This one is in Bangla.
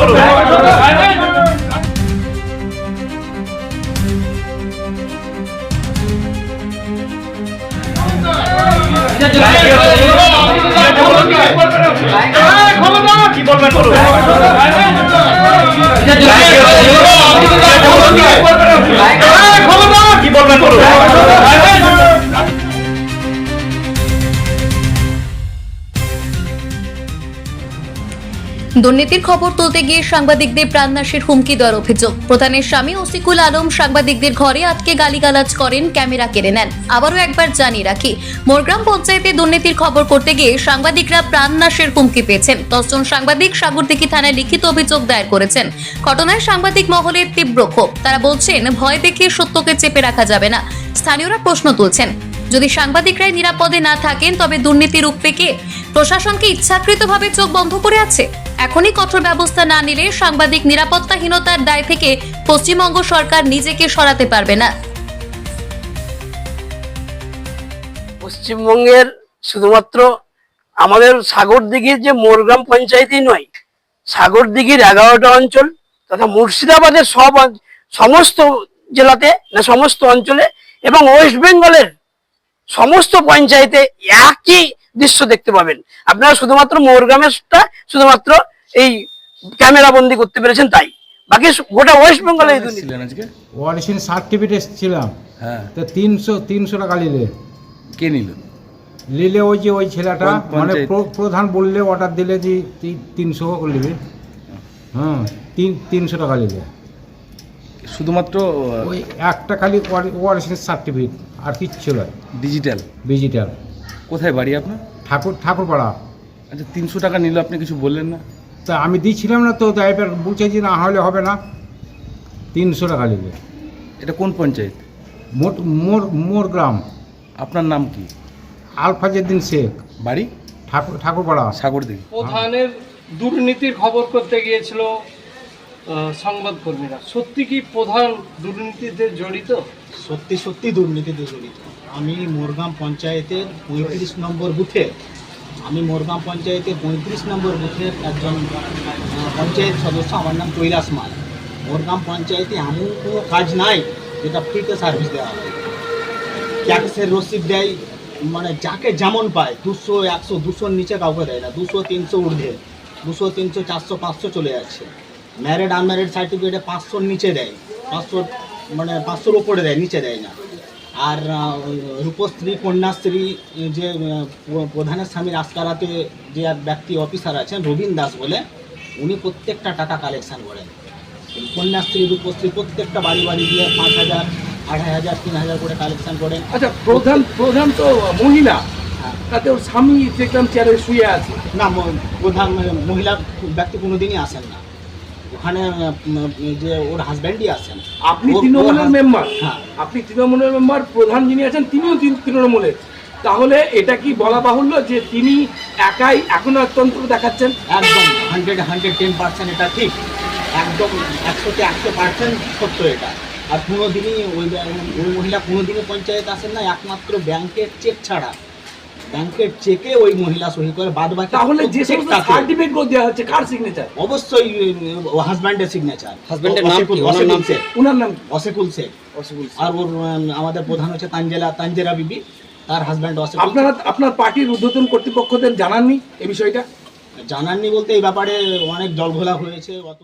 করুন কি বলবেন করুন দুর্নীতির খবর তুলতে গিয়ে সাংবাদিকদের প্রাণনাশের হুমকি দেওয়ার অভিযোগ। প্রধানের স্বামী ওসিকুল আলম সাংবাদিকদের ঘরে আটকে গালিগালাজ করেন, ক্যামেরা কেড়ে নেন। আবারও একবার জানিয়ে রাখি, মোরগ্রাম পঞ্চায়েতে দুর্নীতির খবর করতে গিয়ে সাংবাদিকরা প্রাণনাশের হুমকি পেয়েছেন। দশজন সাংবাদিক সাগরদিঘি থানায় লিখিত অভিযোগ দায়ের করেছেন। ঘটনায় সাংবাদিক মহলের তীব্র ক্ষোভ। তারা বলছেন, ভয় দেখিয়ে সত্যকে চেপে রাখা যাবে না। স্থানীয়রা প্রশ্ন তুলছেন, যদি সাংবাদিকরাই নিরাপদে না থাকেন, তবে দুর্নীতির রূপে প্রশাসনকে ইচ্ছাকৃতভাবে চোখ বন্ধ করে আছে? এখনই কঠোর ব্যবস্থা না নিলে সাংবাদিক নিরাপত্তাহীনতার দায় থেকে পশ্চিমবঙ্গ সরকার নিজেকে সরাতে পারবে না। পশ্চিমবঙ্গের শুধুমাত্র আমাদের সাগরদিঘির যে মোরগ্রাম পঞ্চায়েতই নয়, সাগরদিঘির এগারোটা অঞ্চল তথা মুর্শিদাবাদের সব সমস্ত জেলাতে না সমস্ত অঞ্চলে এবং ওয়েস্ট বেঙ্গলের সমস্ত পঞ্চায়েতে একই দৃশ্য দেখতে পাবেন। আপনারা শুধুমাত্র মোরগ্রামেরটা শুধুমাত্র এই ক্যামেরা বন্দি করতে পেরেছেন তাই। বাকি গোটা ওয়েস্ট বেঙ্গলে এই দুর্নীতি। ছিলেন আজকে? ওয়ারিশিন সার্টিফিকেট ছিলাম হ্যাঁ। তো তিনশো তিনশো টাকা নিলে। কে নিল? নিলে ওই যে ওই ছেলেটা মানে প্র- প্রধান বললে অর্ডার দিলে যে তিনশো নেবে। হ্যাঁ তিন তিনশো টাকা নিলে। শুধুমাত্র ওই একটা খালি ওয়ারিশিন সার্টিফিকেট আর কিচ্ছু নয়। ডিজিটাল ডিজিটাল কোথায় বাড়ি আপনার? ঠাকুর ঠাকুরপাড়া। আচ্ছা তিনশো টাকা নিল আপনি কিছু বললেন না? তা আমি দিচ্ছিলাম না তো তাই এবার বলছে যে না হলে হবে না। তিনশো টাকা নিলে। এটা কোন পঞ্চায়েত? মোট মোর মোর গ্রাম। আপনার নাম কি? আলফাজেদ্দিন শেখ। বাড়ি? ঠাকুর ঠাকুরপাড়া। সাগর দিঘি প্রধানের দুর্নীতির খবর করতে গিয়েছিল সংবাদকর্মীরা। সত্যি কি প্রধান দুর্নীতিতে জড়িত? সত্যি সত্যি দুর্নীতিতে জড়িত আমি মোরগাম পঞ্চায়েতের পঁয়ত্রিশ নম্বর বুথে, আমি মোরগাম পঞ্চায়েতের পঁয়ত্রিশ নম্বর বুথের একজন পঞ্চায়েত সদস্য, আমার নাম কৈলাস মাল। মোরগাম পঞ্চায়েতে এমন কোনো কাজ নাই যেটা ফ্রিতে সার্ভিস দেওয়া হয়। ট্যাক্সের রসিদ দেয় মানে যাকে যেমন পায়, দুশো, একশো, দুশোর নিচে কাউকে দেয় না, দুশো, তিনশো ঊর্ধ্বে, দুশো, তিনশো, চারশো, পাঁচশো চলে যাচ্ছে। ম্যারিড আনম্যারিড সার্টিফিকেটে পাঁচশোর নিচে দেয়, পাঁচশোর মানে পাঁচশোর ওপরে দেয় নিচে দেয় না। আর রূপশ্রী কন্যাশ্রী যে প্রধানের স্বামীর আস্কারাতে যে এক ব্যক্তি অফিসার আছেন রবীন দাস বলে উনি প্রত্যেকটা টাকা কালেকশন করেন। কন্যাশ্রী রূপশ্রী প্রত্যেকটা বাড়ি বাড়ি দিয়ে পাঁচ হাজার আড়াই হাজার তিন হাজার করে কালেকশন করেন। আচ্ছা প্রধান প্রধান তো মহিলা তাতে ওর স্বামী দেখলাম চেয়ারে শুয়ে আছে? না প্রধান মহিলা ব্যক্তি কোনোদিনই আসেন না। ওখানে যে ওর হাজব্যান্ডই আছেন। আপনি তৃণমূলের মেম্বার হ্যাঁ। আপনি তৃণমূলের মেম্বার প্রধান যিনি আছেন তিনিও তৃণমূলের। তাহলে এটা কি বলা বাহুল্য যে তিনি একাই এখনও তন্ত্র দেখাচ্ছেন? একদম হান্ড্রেড হান্ড্রেড টেন পার্সেন্ট এটা ঠিক। একদম একশোতে একশো পার্সেন্ট সত্য এটা। আর কোনোদিনই ওই ওই মহিলা কোনোদিনই পঞ্চায়েত আসেন না একমাত্র ব্যাংকের চেক ছাড়া। ব্যাংকের চেকে ওই মহিলা সহি করে বাদ বাকি তাহলে যে সমস্ত সার্টিফিকেটগুলো দেওয়া হচ্ছে কার সিগনেচার অবশ্যই হাজব্যান্ডের সিগনেচার Husband-এর নাম কি? ওনার নাম? ওনার নাম অসেকুল শেখ। আর ওর আমাদের প্রধান হচ্ছে তাঞ্জেলা তাঞ্জেরা বিবি। তার হাজব্যান্ড অসেকুল আপনারা আপনার পার্টির ঊর্ধ্বতন কর্তৃপক্ষদের জানাননি এই বিষয়টা? জানাননি বলতে এই ব্যাপারে অনেক জলঘোলা হয়েছে অত